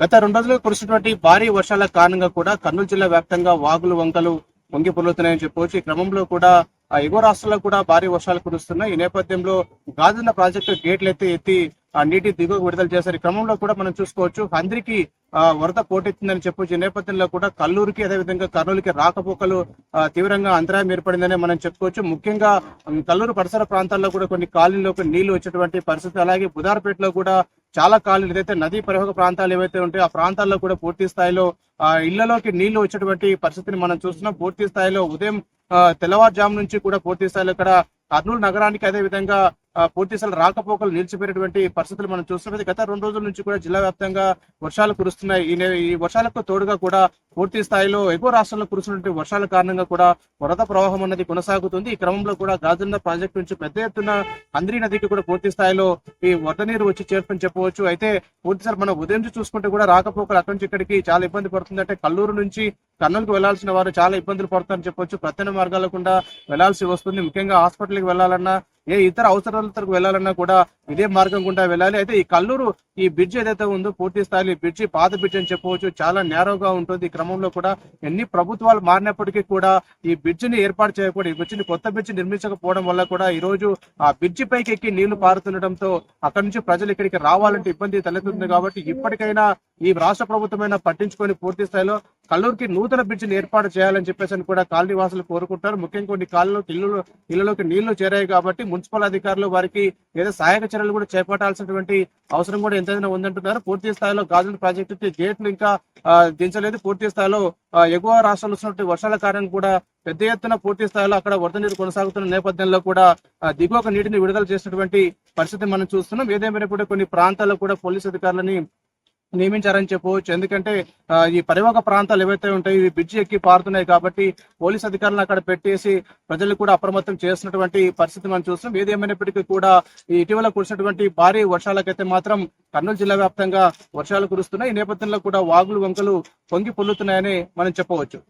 గత రెండు రోజులుగా కురిసినటువంటి భారీ వర్షాల కారణంగా కూడా కర్నూలు జిల్లా వ్యాప్తంగా వాగులు వంకలు వంగి పొలుతున్నాయని చెప్పవచ్చు. ఈ క్రమంలో కూడా ఎగువ రాష్ట్రాల్లో కూడా భారీ వర్షాలు కురుస్తున్నాయి. ఈ నేపథ్యంలో గాజున్న ప్రాజెక్టు గేట్లు ఎత్తి ఎత్తి ఆ నీటి దిగువ విడుదల చేశారు. ఈ క్రమంలో కూడా మనం చూసుకోవచ్చు హంద్రికి ఆ, వరద పోటెత్తిందని చెప్పొచ్చు. ఈ నేపథ్యంలో కూడా కల్లూరుకి అదేవిధంగా కర్నూలుకి రాకపోకలు తీవ్రంగా అంతరాయం ఏర్పడిందని మనం చెప్పుకోవచ్చు. ముఖ్యంగా కల్లూరు పరిసర ప్రాంతాల్లో కూడా కొన్ని కాలనీలోకి నీళ్ళు వచ్చేటువంటి పరిస్థితి. అలాగే బుధార్పేటలో కూడా చాలా కాలం ఏదైతే నదీ పరివాహక ప్రాంతాలు ఏవైతే ఉంటాయో ఆ ప్రాంతాల్లో కూడా పూర్తి స్థాయిలో ఆ ఇళ్ళలోకి నీళ్ళు వచ్చేటువంటి పరిస్థితిని మనం చూస్తున్నాం. పూర్తి స్థాయిలో ఉదయం తెల్లవారుజాము నుంచి కూడా పూర్తి స్థాయిలో ఇక్కడ కర్నూలు నగరానికి అదే విధంగా పూర్తి స్థాయిలో రాకపోకలు నిలిచిపోయినటువంటి పరిస్థితులు మనం చూస్తున్నది. గత రెండు రోజుల నుంచి కూడా జిల్లా వ్యాప్తంగా వర్షాలు కురుస్తున్నాయి. ఈ ఈ వర్షాలకు తోడుగా కూడా పూర్తి స్థాయిలో ఎగువ రాష్ట్రంలో కురుస్తున్నటువంటి వర్షాల కారణంగా కూడా వరద ప్రవాహం అన్నది కొనసాగుతుంది. ఈ క్రమంలో కూడా గాజన్న ప్రాజెక్టు నుంచి పెద్ద ఎత్తున అంద్రి నదికి కూడా పూర్తి స్థాయిలో ఈ వరద నీరు వచ్చి చేరుకుని చెప్పవచ్చు. అయితే పూర్తి మనం ఉదయం నుంచి చూసుకుంటే కూడా రాకపోకలు అక్కడి నుంచి ఇక్కడికి చాలా ఇబ్బంది పడుతుంది అంటే కల్లూరు నుంచి కర్నూలుకు వెళ్ళాల్సిన వారు చాలా ఇబ్బందులు పడుతారని చెప్పొచ్చు. ప్రత్యేక మార్గాల గుండా వెళ్ళాల్సి వస్తుంది. ముఖ్యంగా హాస్పిటల్కి వెళ్ళాలన్నా ఏ ఇతర అవసరాలకు వెళ్ళాలన్నా కూడా ఇదే మార్గం గుండా వెళ్ళాలి. అయితే ఈ కల్లూరు ఈ బ్రిడ్జ్ ఏదైతే ఉందో పూర్తి స్థాయిలో ఈ బ్రిడ్జి పాత బ్రిడ్జ్ అని చెప్పవచ్చు చాలా నేరోగా ఉంటుంది. ఈ క్రమంలో కూడా ఎన్ని ప్రభుత్వాలు మారినప్పటికీ కూడా ఈ బ్రిడ్జిని ఏర్పాటు చేయకూడదు. ఈ బ్రిడ్జిని కొత్త బ్రిడ్జి నిర్మించకపోవడం వల్ల కూడా ఈ రోజు ఆ బ్రిడ్జి పైకి ఎక్కి నీళ్ళు పారుతుండటంతో అక్కడి నుంచి ప్రజలు ఇక్కడికి రావాలంటే ఇబ్బంది తలెత్తుంది. కాబట్టి ఇప్పటికైనా ఈ రాష్ట్ర ప్రభుత్వమైనా పట్టించుకొని పూర్తి స్థాయిలో కల్లూరుకి నూతన బ్రిడ్జిని ఏర్పాటు చేయాలని చెప్పేసి అని కూడా కాలనీ వాసులు కోరుకుంటారు. ముఖ్యంగా కొన్ని కాలనీలోకి ఇల్లు ఇళ్ళలోకి నీళ్ళు చేరాయి కాబట్టి మున్సిపల్ అధికారులు వారికి ఏదో సహాయక చర్యలు కూడా చేపట్టాల్సినటువంటి అవసరం కూడా ఎంతైనా ఉందంటున్నారు. పూర్తి స్థాయిలో గాజుల ప్రాజెక్టు గేట్లు ఇంకా దించలేదు. పూర్తి స్థాయిలో ఎగువ రాష్ట్రాలు వస్తున్నటువంటి వర్షాల కారణంగా కూడా పెద్ద ఎత్తున పూర్తి స్థాయిలో అక్కడ వరద నీరు కొనసాగుతున్న నేపథ్యంలో కూడా ఆ, దిగువకు నీటిని విడుదల చేసినటువంటి పరిస్థితి మనం చూస్తున్నాం. ఏదేమైనా కూడా కొన్ని ప్రాంతాల్లో కూడా పోలీసు అధికారులని నియమించారని చెప్పవచ్చు. ఎందుకంటే ఈ పరివాహక ప్రాంతాలు ఏవైతే ఉంటాయో ఇవి బ్రిడ్జి ఎక్కి పారుతున్నాయి కాబట్టి పోలీస్ అధికారులను అక్కడ పెట్టేసి ప్రజలు కూడా అప్రమత్తం చేస్తున్నటువంటి పరిస్థితి మనం చూస్తున్నాం. ఏది ఏమైనప్పటికీ కూడా ఈ ఇటీవల కురిసినటువంటి భారీ వర్షాలకైతే మాత్రం కర్నూలు జిల్లా వ్యాప్తంగా వర్షాలు కురుస్తున్నాయి. ఈ నేపథ్యంలో కూడా వాగులు వంకలు పొంగి పొల్లుతున్నాయని మనం చెప్పవచ్చు.